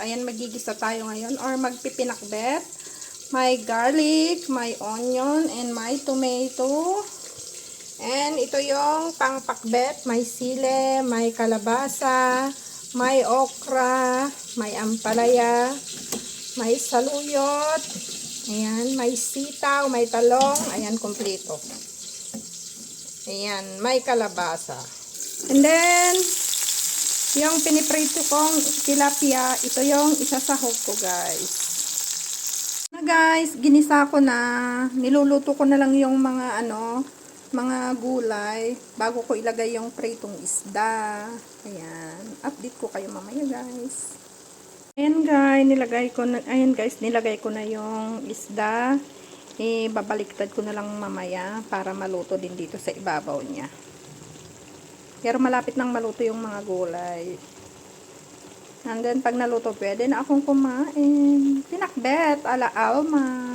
ayan, magigisa tayo ngayon or magpipinakbet. May garlic, may onion, and may tomato. And ito yung pangpakbet. May sile, may kalabasa, may okra, may ampalaya, may saluyot, ayan, may sitaw, may talong, ayan, kompleto. Ayan, may kalabasa. And then, yung piniprito kong tilapia, ito yung isasahog ko, guys. Na guys, ginisa ko na. Niluluto ko na lang yung mga ano, mga gulay bago ko ilagay yung pritong isda. Ayan. Update ko kayo mamaya, guys. Ayan, guys, nilagay ko na ayan, guys, nilagay ko na yung isda. Eh, babaliktad ko na lang mamaya para maluto din dito sa ibabaw niya. Pero malapit nang maluto yung mga gulay. And then, pag naluto, pwede na akong kumain. Pinakbet, ala Alma.